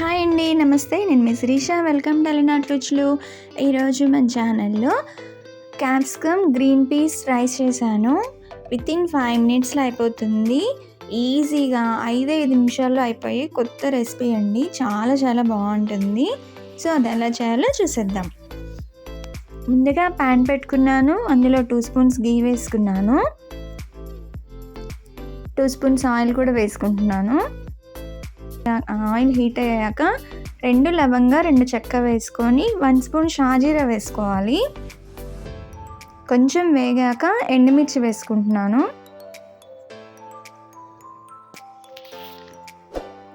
Hi అండి నమస్తే. నేను మీ శిరీష. వెల్కమ్ టు రుచులు ఈరోజు మన ఛానల్లో క్యాప్సికమ్ గ్రీన్ పీస్ రైస్ చేశాను. విత్ ఇన్ ఫైవ్ మినిట్స్లో అయిపోతుంది. ఈజీగా ఐదు ఐదు నిమిషాల్లో అయిపోయి కొత్త రెసిపీ అండి. చాలా చాలా బాగుంటుంది. సో అది ఎలా చేయాలో చూసేద్దాం. ముందుగా ప్యాన్ పెట్టుకున్నాను. అందులో టూ స్పూన్స్ గీ వేసుకున్నాను. టూ స్పూన్స్ ఆయిల్ కూడా వేసుకుంటున్నాను. ఆయిల్ హీట్ అయ్యాక రెండు లవంగా రెండు చెక్క వేసుకొని వన్ స్పూన్ షాజీరా వేసుకోవాలి. కొంచెం వేగాక ఎండుమిర్చి వేసుకుంటున్నాను.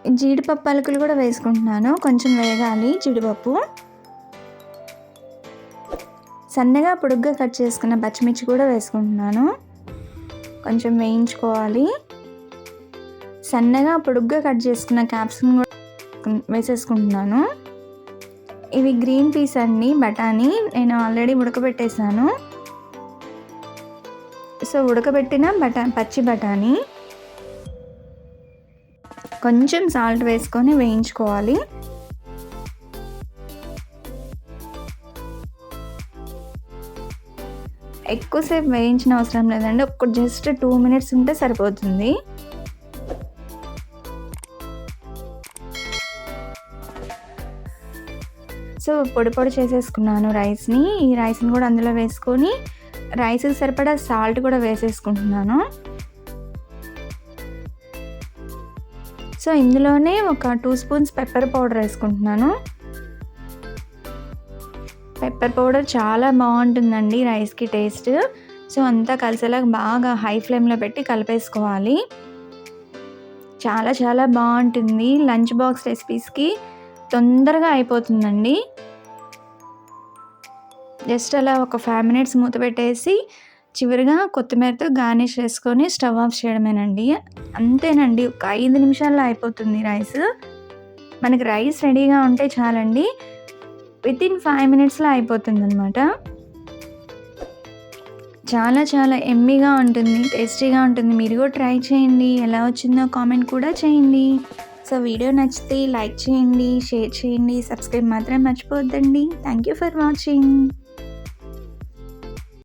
జీడిపప్పు పలుకులు కూడా వేసుకుంటున్నాను. కొంచెం వేగాలి జీడిపప్పు. సన్నగా పొడుగ్గా కట్ చేసుకున్న పచ్చిమిర్చి కూడా వేసుకుంటున్నాను. కొంచెం వేయించుకోవాలి. సన్నగా పొడుగ్గా కట్ చేసుకున్న క్యాప్సికమ్ కూడా వేసేసుకుంటున్నాను. ఇవి గ్రీన్ పీస్ అండి బఠానీ. నేను ఆల్రెడీ ఉడకబెట్టేశాను. సో ఉడకబెట్టిన బఠా పచ్చి బఠానీ. కొంచెం సాల్ట్ వేసుకొని వేయించుకోవాలి. ఎక్కువసేపు వేయించిన అవసరం లేదండి. ఒక జస్ట్ టూ మినిట్స్ ఉంటే సరిపోతుంది. సో పొడి పొడి చేసేసుకున్నాను రైస్ని. ఈ రైస్ని కూడా అందులో వేసుకొని రైస్కి సరిపడా సాల్ట్ కూడా వేసేసుకుంటున్నాను. సో ఇందులోనే ఒక టూ స్పూన్స్ పెప్పర్ పౌడర్ వేసుకుంటున్నాను. పెప్పర్ పౌడర్ చాలా బాగుంటుందండి రైస్కి టేస్ట్. సో అంతా కలిసేలాగా బాగా హై ఫ్లేమ్లో పెట్టి కలిపేసుకోవాలి. చాలా చాలా బాగుంటుంది లంచ్ బాక్స్ రెసిపీస్కి. తొందరగా అయిపోతుందండి. జస్ట్ అలా ఒక ఫైవ్ మినిట్స్ మూత పెట్టేసి చివరిగా కొత్తిమీరతో గార్నిష్ చేసుకొని స్టవ్ ఆఫ్ చేయడమేనండి. అంతేనండి ఒక ఐదు నిమిషాల్లో అయిపోతుంది రైస్. మనకి రైస్ రెడీగా ఉంటే చాలండి. విత్ ఇన్ ఫైవ్ మినిట్స్లో అయిపోతుంది అనమాట చాలా చాలా ఎమ్మీగా ఉంటుంది టేస్టీగా ఉంటుంది. మీరు కూడా ట్రై చేయండి. ఎలా వచ్చిందో కామెంట్ కూడా చేయండి. సో వీడియో నచ్చితే లైక్ చేయండి షేర్ చేయండి సబ్స్క్రైబ్ మాత్రం మర్చిపోవద్దండి. Thank you for watching